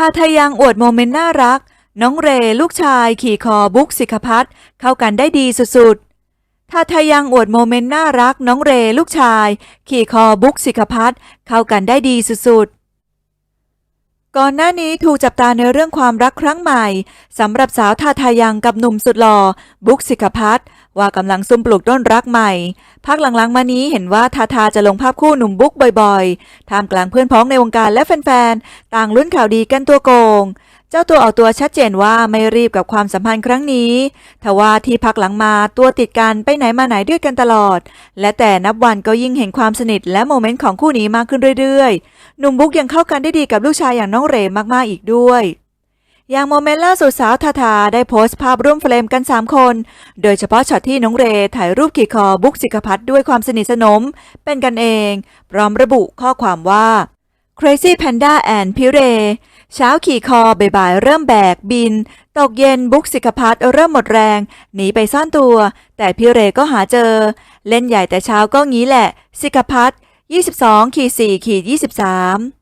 ทาทายังอวดโมเมนต์น่ารัก น้องเรลูกชาย ขี่คอบุ๊กสิกพัฒน์เข้ากันได้ดีสุดๆทาทายังอวดโมเมนต์น่ารัก น้องเรลูกชาย ขี่คอบุ๊กสิกพัฒน์เข้ากันได้ดีสุดๆก่อนหน้านี้ถูกจับตาในเรื่องความรักครั้งใหม่สำหรับสาวทาทายังกับหนุ่มสุดหล่อบุ๊กสิกพัฒน์ ว่ากำลังซุ่มปลูกต้นรักใหม่ พักหลังๆมานี้เห็นว่าทาทาจะลงภาพคู่หนุ่มบุ๊กบ่อยๆ ท่ามกลางเพื่อนพ้องในวงการและแฟนๆ ต่างลุ้นข่าวดีกันตัวโกง เจ้าตัวออกตัวชัดเจนว่าไม่รีบกับความสัมพันธ์ครั้งนี้ทว่าที่พักหลังมาตัวติดกันไปไหนมาไหนด้วยกันตลอด และแต่นับวันก็ยิ่งเห็นความสนิทและโมเมนต์ของคู่นี้มากขึ้นเรื่อยๆ หนุ่มบุ๊กยังเข้ากันได้ดีกับลูกชายอย่างน้องเรมากๆอีกด้วย อย่างโมเมนต์ล่าสุดสาวทาทาได้โพสต์ภาพร่วมเฟรมกัน 3 คน โดยเฉพาะช็อตที่น้องเรถ่ายรูปขี่คอบุ๊กสิกพัฒน์ด้วยความสนิทสนม เป็นกันเอง พร้อมระบุข้อความว่า Crazy Panda and พิเรเช้าขี่คอบ่ายๆเริ่มแบกบิน ตกเย็นบุ๊กสิกพัฒน์เริ่มหมดแรง หนีไปซ่อนตัว แต่พี่เรก็หาเจอ เล่นใหญ่แต่เช้าก็งี้แหละ สิกพัฒน์22ขีด4ขีด23